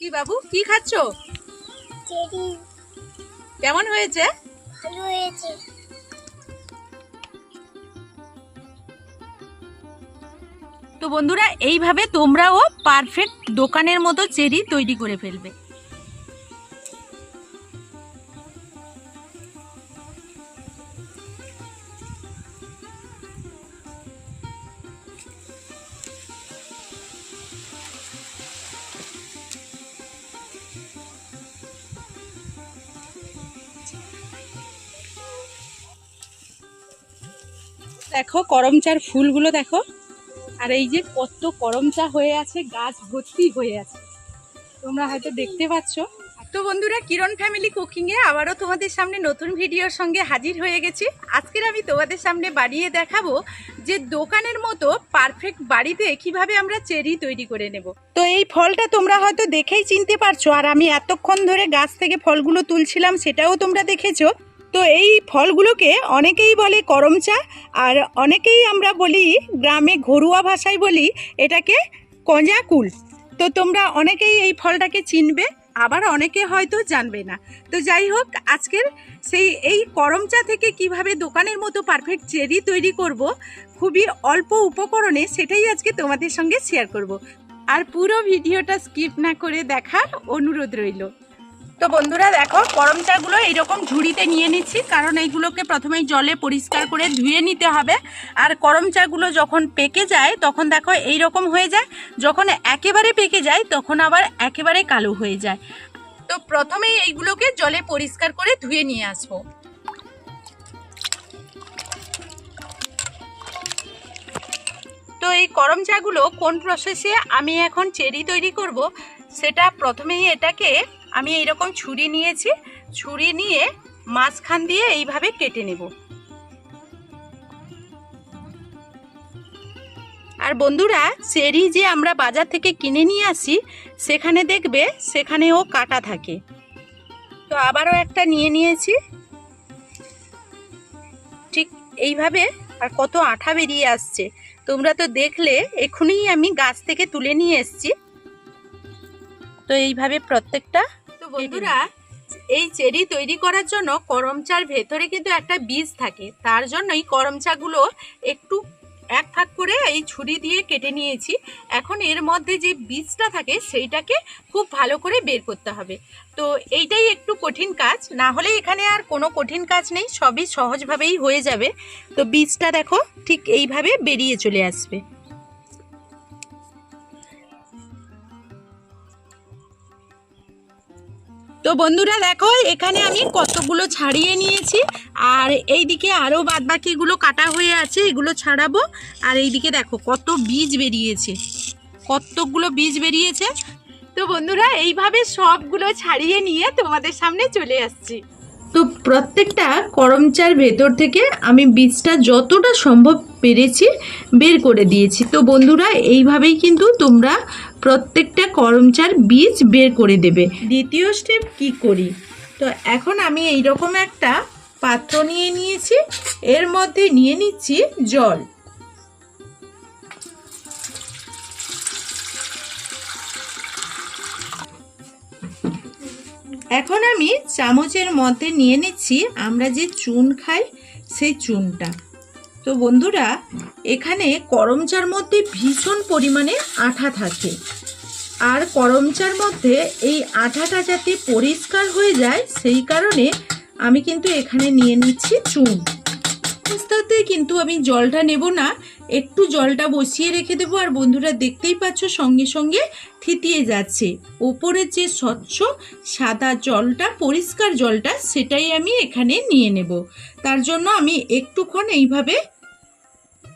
কি বাবু কি খাচ্ছো? কেমন হয়েছে? ভালো হয়েছে। তো বন্ধুরা এইভাবে তোমরাও পারফেক্ট দোকানের মতো চেরি তৈরি করে ফেলবে। দেখো করমচার ফুলগুলো দেখো। আর এই যে কত করমচা হয়ে আছে গাছ ভর্তি হয়ে আছে। তোমরা হয়তো দেখতে পাচ্ছ। তো বন্ধুরা কিরণ ফ্যামিলি কুকিংয়ে আবারও তোমাদের সামনে নতুন ভিডিওর সঙ্গে হাজির হয়ে গেছি। আজকের আমি তোমাদের সামনে বাড়িয়ে দেখাবো যে দোকানের মতো পারফেক্ট বাড়িতে কীভাবে আমরা চেরি তৈরি করে নেব। তো এই ফলটা তোমরা হয়তো দেখেই চিনতে পারছ আর আমি এতক্ষণ ধরে গাছ থেকে ফলগুলো তুলছিলাম সেটাও তোমরা দেখেছ। তো এই ফলগুলোকে অনেকেই বলে করমচা আর অনেকেই আমরা বলি গ্রামে ঘরোয়া ভাষায় বলি এটাকে কঞ্জাকুল। তো তোমরা অনেকেই এই ফলটাকে চিনবে, আবার অনেকে হয়তো জানবে না। তো যাই হোক, আজকের সেই এই করমচা থেকে কীভাবে দোকানের মতো পারফেক্ট চেরি তৈরি করব, খুবই অল্প উপকরণে সেটাই আজকে তোমাদের সঙ্গে শেয়ার করব। আর পুরো ভিডিওটা স্কিপ না করে দেখার অনুরোধ রইল। তো বন্ধুরা দেখো গরম চাগুলো এইরকম ঝুড়িতে নিয়ে নিচ্ছি, কারণ এইগুলোকে প্রথমেই জলে পরিষ্কার করে ধুয়ে নিতে হবে। আর করম চাগুলো যখন পেকে যায়, তখন দেখো এই রকম হয়ে যায়, যখন একেবারে পেকে যায়, তখন আবার একেবারে কালো হয়ে যায়। তো প্রথমেই এইগুলোকে জলে পরিষ্কার করে ধুয়ে নিয়ে আসব। তো এই করম চাগুলো কোন প্রসেসে আমি এখন চেরি তৈরি করব, সেটা প্রথমেই এটাকে আমি এইরকম ছুরি নিয়েছি, ছুরি নিয়ে মাঝখান দিয়ে এইভাবে কেটে নেব। আর বন্ধুরা, চেরি যে আমরা বাজার থেকে কিনে নিয়ে আসি, সেখানে দেখবে সেখানেও কাটা থাকে। তো আবারও একটা নিয়ে নিয়েছি। ঠিক এইভাবে আর কত আঠা বেরিয়ে আসছে। তোমরা তো দেখলে এখনই আমি গাছ থেকে তুলে নিয়ে এসেছি। তো এইভাবে প্রত্যেকটা তো বন্ধুরা এই চেরি তৈরি করার জন্য করমচার ভেতরে কিন্তু একটা বীজ থাকে। তার জন্যই করমচাগুলো একটু এক ফাঁক করে এই ছুরি দিয়ে কেটে নিয়েছি। এখন এর মধ্যে যে বীজটা থাকে সেইটাকে খুব ভালো করে বের করতে হবে। তো এইটাই একটু কঠিন কাজ। না হলে এখানে আর কোনো কঠিন কাজ নেই সবই সহজভাবেই হয়ে যাবে। তো বীজটা দেখো ঠিক এইভাবে বেরিয়ে চলে আসবে। তো বন্ধুরা দেখো, এখানে আমি কতগুলো ছাড়িয়ে নিয়েছি। আর এই দিকে আরও বাদবাকিগুলো কাটা হয়ে আছে, এগুলো ছাড়াবো। আর এইদিকে দেখো, কত বীজ বেরিয়েছে। কতগুলো বীজ বেরিয়েছে। তো বন্ধুরা, এইভাবে সবগুলো ছাড়িয়ে নিয়ে তোমাদের সামনে চলে আসছি। তো প্রত্যেকটা করমচার ভেতর থেকে আমি বীজটা যতটা সম্ভব পেরেছি, বের করে দিয়েছি। তো বন্ধুরা, এইভাবেই কিন্তু তোমরা প্রত্যেকটা করমচার বীজ বের করে দেবে। দ্বিতীয় স্টেপ কি করি? তো এখন আমি এই রকম একটা পাত্র নিয়ে নিয়েছি, এর মধ্যে নিয়ে নিচ্ছি জল। এখন আমি চামচের মধ্যে নিয়ে নিচ্ছি, আমরা যে চুন খাই, সেই চুনটা। তো বন্ধুরা, এখানে করমচার মধ্যে ভীষণ পরিমাণে আঠা থাকে আর করমচার মধ্যে এই আঠাটা যাতে পরিষ্কার হয়ে যায়, সেই কারণে আমি কিন্তু এখানে নিয়ে নিচ্ছি চুন। আস্তে কিন্তু আমি জলটা নেব না, একটু জলটা বসিয়ে রেখে দেবো আর বন্ধুরা দেখতেই পাচ্ছ সঙ্গে সঙ্গে থিতিয়ে যাচ্ছে। ওপরের যে স্বচ্ছ সাদা জলটা, পরিষ্কার জলটা, সেটাই আমি এখানে নিয়ে নেব। তার জন্য আমি একটুক্ষণ এইভাবে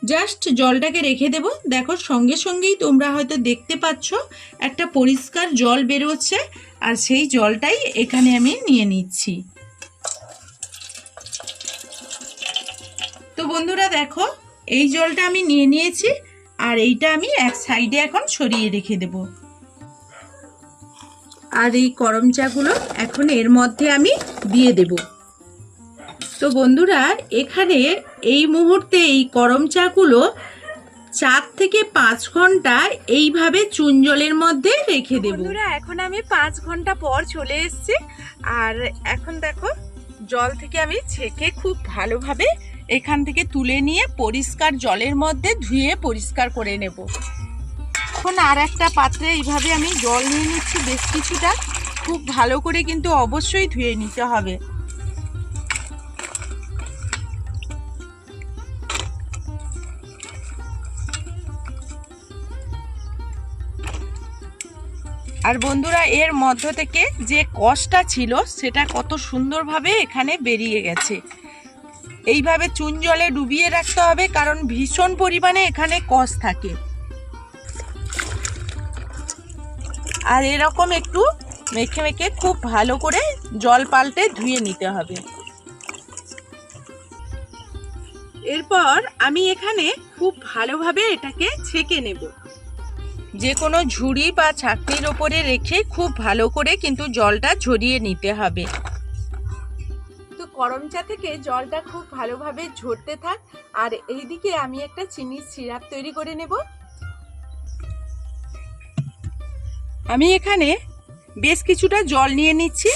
জাস্ট জলটাকে রেখে দেব। দেখো, সঙ্গে সঙ্গেই তোমরা হয়তো দেখতে পাচ্ছ, একটা পরিষ্কার জল বেরোচ্ছে, আর সেই জলটাই এখানে আমি নিয়ে নিচ্ছি। তো বন্ধুরা, দেখো, এই জলটা আমি নিয়ে নিয়েছি, আর এইটা আমি এক সাইডে এখন সরিয়ে রেখে দেব। আর এই করমচাগুলো এখন এর মধ্যে আমি দিয়ে দেব। তো বন্ধুরা, এখানে এই মুহূর্তে এই করম চাগুলো চার থেকে পাঁচ ঘণ্টা এইভাবে চুন জলের মধ্যে রেখে দেব। বন্ধুরা, এখন আমি পাঁচ ঘণ্টা পর চলে এসেছি। আর এখন দেখো, জল থেকে আমি ছেঁকে খুব ভালোভাবে এখান থেকে তুলে নিয়ে পরিষ্কার জলের মধ্যে ধুয়ে পরিষ্কার করে নেব। এখন আর একটা পাত্রে এইভাবে আমি জল নিয়ে নিচ্ছি, বেশ কিছুটা। খুব ভালো করে কিন্তু অবশ্যই ধুয়ে নিতে হবে। আর বন্ধুরা, এর মধ্য থেকে যে কষটা ছিল, সেটা কত সুন্দরভাবে এখানে বেরিয়ে গেছে। এইভাবে চুন জলে ডুবিয়ে রাখতে হবে, কারণ ভীষণ পরিমাণে এখানে কষ থাকে। আর এরকম একটু মেখে মেখে খুব ভালো করে জল পাল্টে ধুয়ে নিতে হবে। এরপর আমি এখানে খুব ভালোভাবে এটাকে ছেঁকে নেব। যে কোনো ঝুড়ি বা ছাকনির ওপরে রেখে খুব ভালো করে কিন্তু জলটা ঝরিয়ে নিতে হবে। তো গরম চা থেকে জলটা খুব ভালোভাবে ঝরতে থাক আর এইদিকে আমি একটা চিনির সিরাপ তৈরি করে নেব। আমি এখানে বেশ কিছুটা জল নিয়ে নিচ্ছি।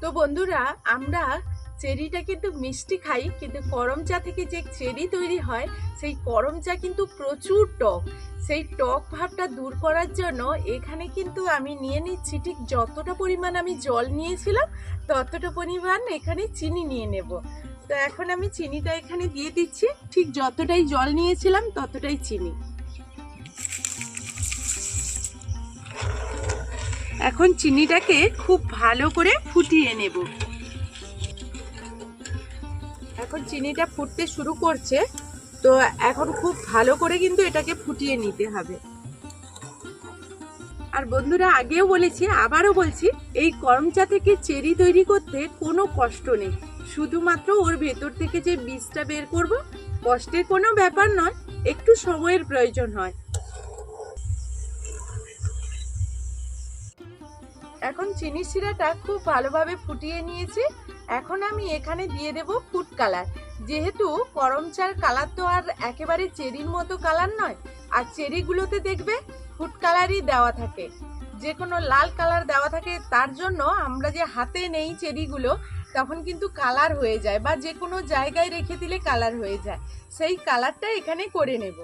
তো বন্ধুরা আমরা চেরিটা কিন্তু মিষ্টি খাই, কিন্তু করম চা থেকে যে চেরি তৈরি হয়, সেই করম চা কিন্তু প্রচুর টক। সেই টক ভাবটা দূর করার জন্য এখানে কিন্তু আমি নিয়ে নিচ্ছি ঠিক যতটা পরিমাণ আমি জল নিয়েছিলাম, ততটা পরিমাণ এখানে চিনি নিয়ে নেব। তো এখন আমি চিনিটা এখানে দিয়ে দিচ্ছি, ঠিক যতটাই জল নিয়েছিলাম ততটাই চিনি। এখন চিনিটাকে খুব ভালো করে ফুটিয়ে নেব। এখন চিনিটা ফুটতে শুরু করছে, তো এখন খুব ভালো করে কিন্তু এটাকে ফুটিয়ে নিতে হবে। আর বন্ধুরা, আগেও বলেছি, আবারও বলছি, এই করমচা থেকে চেরি তৈরি করতে কোনো কষ্ট নেই। শুধুমাত্র ওর ভেতর থেকে যে বীজটা বের করব, কষ্টের কোনো ব্যাপার নয়, একটু সময়ের প্রয়োজন হয়। এখন চিনি শিরাটা খুব ভালোভাবে ফুটিয়ে নিয়েছি এখন আমি এখানে দিয়ে দেব ফুড কালার যেহেতু করম চার কালার তো আর একেবারে চেরির মতো কালার নয়, আর চেরিগুলোতে দেখবে ফুড কালারই দেওয়া থাকে। যে কোনো লাল কালার দেওয়া থাকে, তার জন্য আমরা যে হাতে নেই চেরিগুলো, তখন কিন্তু কালার হয়ে যায় বা যে কোনো জায়গায় রেখে দিলে কালার হয়ে যায়। সেই কালারটা এখানে করে নেব।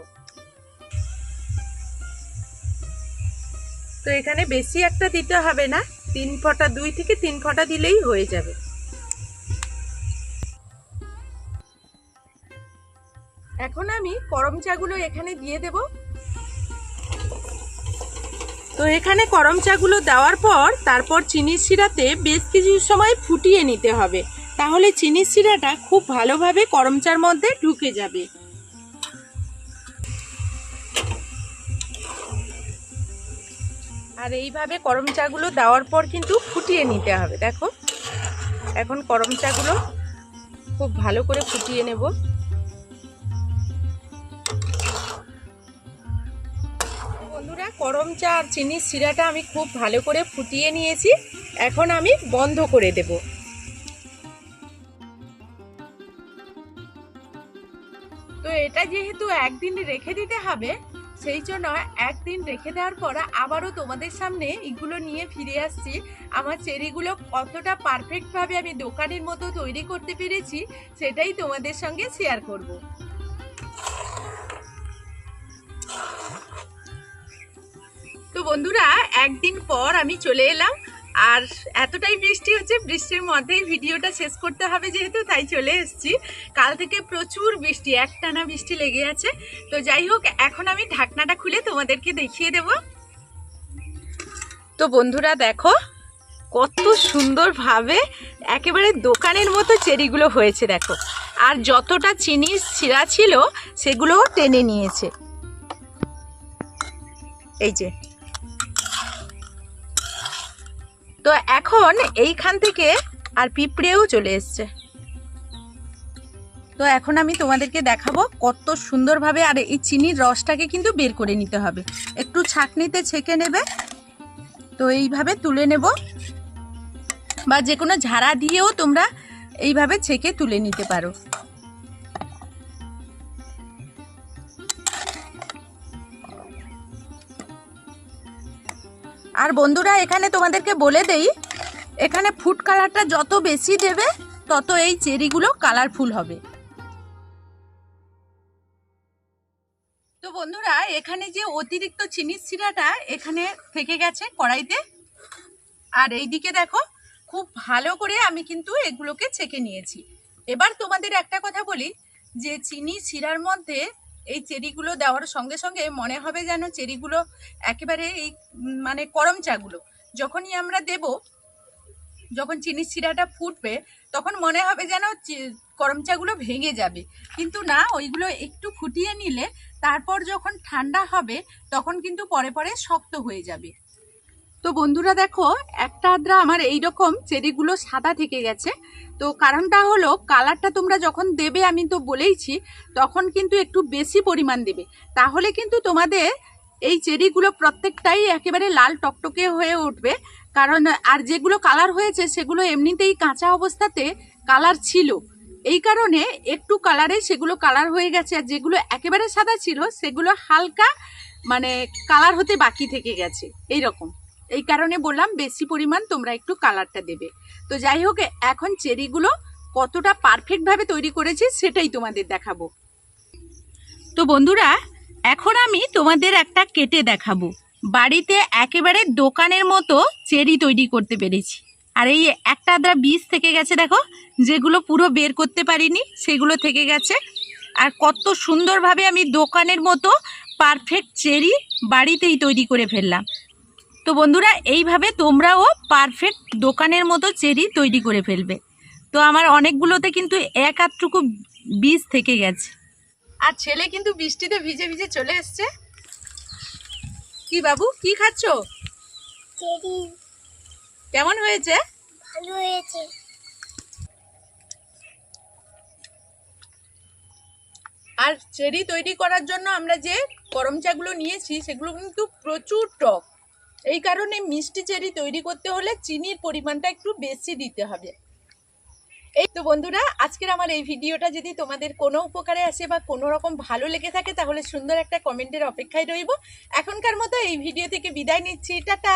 তো এখানে বেশি একটা দিতে হবে না, তিন ফোঁটা, দুই থেকে তিন ফোঁটা দিলেই হয়ে যাবে। এখন আমি করম চাগুলো এখানে দিয়ে দেব। তো এখানে করম চাগুলো দেওয়ার পর তারপর চিনির শিরাতে বেশ কিছু সময় ফুটিয়ে নিতে হবে। তাহলে চিনির শিরাটা খুব ভালোভাবে করম চার মধ্যে ঢুকে যাবে। আর এইভাবে করম চাগুলো দেওয়ার পর কিন্তু ফুটিয়ে নিতে হবে, দেখো। এখন করম চাগুলো খুব ভালো করে ফুটিয়ে নেব। করম চা আর চিনির শিরাটা আমি খুব ভালো করে ফুটিয়ে নিয়েছি। এখন আমি বন্ধ করে দেব। তো এটা যেহেতু একদিন রেখে দিতে হবে, সেই জন্য একদিন রেখে দেওয়ার পর আবারও তোমাদের সামনে এগুলো নিয়ে ফিরে আসছি। আমার চেরিগুলো কতটা পারফেক্টভাবে আমি দোকানের মতো তৈরি করতে পেরেছি, সেটাই তোমাদের সঙ্গে শেয়ার করব। তো বন্ধুরা, একদিন পর আমি চলে এলাম। আর এতটাই বৃষ্টি হচ্ছে, বৃষ্টির মধ্যেই ভিডিওটা শেষ করতে হবে যেহেতু, তাই চলে এসেছি। কাল থেকে প্রচুর বৃষ্টি, একটানা বৃষ্টি লেগে আছে। তো যাই হোক, এখন আমি ঢাকনাটা খুলে তোমাদেরকে দেখিয়ে দেব। তো বন্ধুরা, দেখো, কত সুন্দরভাবে একেবারে দোকানের মতো চেরিগুলো হয়েছে, দেখো। আর যতটা চিনি ছিঁড়া ছিল, সেগুলোও টেনে নিয়েছে। এই যে তো এখন এইখান থেকে আর পিঁপড়েও চলে এসছে। তো এখন আমি তোমাদেরকে দেখাবো কত সুন্দরভাবে আর এই চিনির রসটাকে কিন্তু বের করে নিতে হবে। একটু ছাকনিতে ছেঁকে নেবে। তো এইভাবে তুলে নেব। বা যে কোনো ঝাড়া দিয়েও তোমরা এইভাবে ছেঁকে তুলে নিতে পারো। আর বন্ধুরা, এখানে তোমাদেরকে বলে দেই, এখানে ফুড কালারটা যত বেশি দেবে, তত এই চেরিগুলো কালারফুল হবে। তো বন্ধুরা, এখানে যে অতিরিক্ত চিনির শিরাটা এখানে থেকে গেছে কড়াইতে। আর এইদিকে দেখো, খুব ভালো করে আমি কিন্তু এগুলোকে ছেঁকে নিয়েছি। এবার তোমাদের একটা কথা বলি, যে চিনি শিরার মধ্যে এই চেরিগুলো দেওয়ার সঙ্গে সঙ্গে মনে হবে যেন চেরিগুলো একেবারে এই মানে করম চাগুলো যখনই আমরা দেব, যখন চিনির শিরাটা ফুটবে, তখন মনে হবে যেন চি- করম চাগুলো ভেঙে যাবে। কিন্তু না, ওইগুলো একটু ফুটিয়ে নিলে তারপর যখন ঠান্ডা হবে, তখন কিন্তু পরে পরে শক্ত হয়ে যাবে। তো বন্ধুরা দেখো, একটা আদ্রা আমার এই রকম চেরিগুলো সাদা থেকে গেছে। তো কারণটা হলো, কালারটা তোমরা যখন দেবে, আমি তো বলেইছি, তখন কিন্তু একটু বেশি পরিমাণ দেবে। তাহলে কিন্তু তোমাদের এই চেরিগুলো প্রত্যেকটাই একেবারে লাল টকটকে হয়ে উঠবে। কারণ, আর যেগুলো কালার হয়েছে, সেগুলো এমনিতেই কাঁচা অবস্থাতে কালার ছিল। এই কারণে একটু কালারে সেগুলো কালার হয়ে গেছে, আর যেগুলো একেবারে সাদা ছিল, সেগুলো হালকা মানে কালার হতে বাকি থেকে গেছে। এই রকম এই কারণে বললাম বেশি পরিমাণ তোমরা একটু কালারটা দেবে। তো যাই হোক, এখন চেরিগুলো কতটা পারফেক্টভাবে তৈরি করেছি সেটাই তোমাদের দেখাবো। তো বন্ধুরা, এখন আমি তোমাদের একটা কেটে দেখাবো। বাড়িতে একেবারে দোকানের মতো চেরি তৈরি করতে পেরেছি। আর এই একটা আদ্রা বীজ থেকে গেছে দেখো, যেগুলো পুরো বের করতে পারিনি, সেগুলো থেকে গেছে। আর কত সুন্দরভাবে আমি দোকানের মতো পারফেক্ট চেরি বাড়িতেই তৈরি করে ফেললাম। তো বন্ধুরা এইভাবে তোমরাও পারফেক্ট দোকানের মতো চেরি তৈরি করে ফেলবে। তো আমার অনেকগুলোতে কিন্তু এক আধটুকু বীজ থেকে গেছে। আর ছেলে কিন্তু বৃষ্টিতে ভিজে ভিজে চলে এসছে। কি বাবু কি খাচ্ছ? কেমন হয়েছে? ভালো হয়েছে। আর চেরি তৈরি করার জন্য আমরা যে গরম চাগুলো নিয়েছি সেগুলো কিন্তু প্রচুর টক। এই কারণে মিষ্টি চেরি তৈরি করতে হলে চিনির পরিমাণটা একটু বেশি দিতে হবে। এই তো বন্ধুরা, আজকের আমার এই ভিডিওটা যদি তোমাদের কোনো উপকারে আসে বা কোনো রকম ভালো লেগে থাকে, তাহলে সুন্দর একটা কমেন্টের অপেক্ষায় রইব। এখনকার মতো এই ভিডিও থেকে বিদায় নিচ্ছি। টাটা!